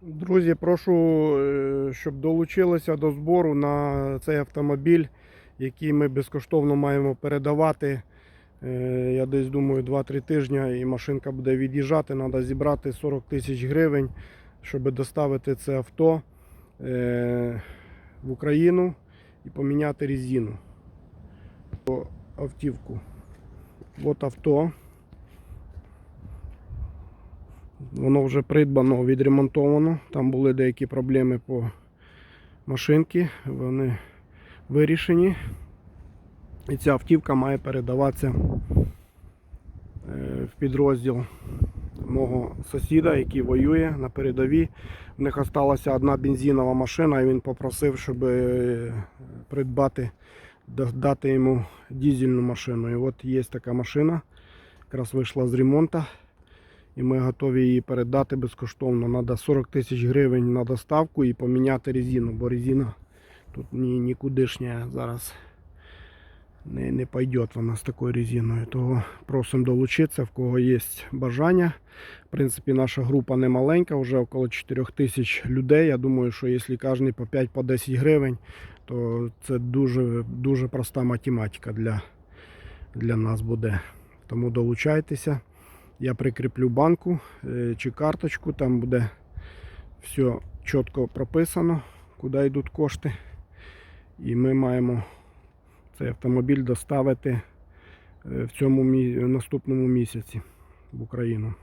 Друзі, прошу, е, щоб долучилися до збору на цей автомобіль, який ми безкоштовно маємо передавати. Е, Я десь думаю 2-3 тижні і машинка буде від'їжджати. Треба зібрати 40 тисяч гривень, щоб доставити це авто е, в Україну і поміняти резину. По Автівку. От авто. Воно вже придбано, відремонтовано. Там були деякі проблеми по машинці. Вони вирішені. І ця автівка має передаватися е, в підрозділ мого сусіда, який воює на передовій. В них залишилася одна бензинова машина, і він попросив, щоб е, придбати, дати йому дизельну машину. І от є така машина, якраз вийшла з ремонту. І ми готові її передати безкоштовно. Треба 40 тисяч гривень на доставку і поміняти резину, бо резина тут ні, нікудишня зараз не, не пойде вона з такою резиною. Того просимо долучитися, в кого є бажання. В принципі, наша група не маленька, вже около 4 тисяч людей. Я думаю, що якщо кожен по 5-10 гривень, то це дуже, дуже проста математика для, для нас буде. Тому долучайтеся. Я прикріплю банку е, чи карточку, там буде все чітко прописано, куди йдуть кошти. І ми маємо цей автомобіль доставити е, в цьому наступному місяці в Україну.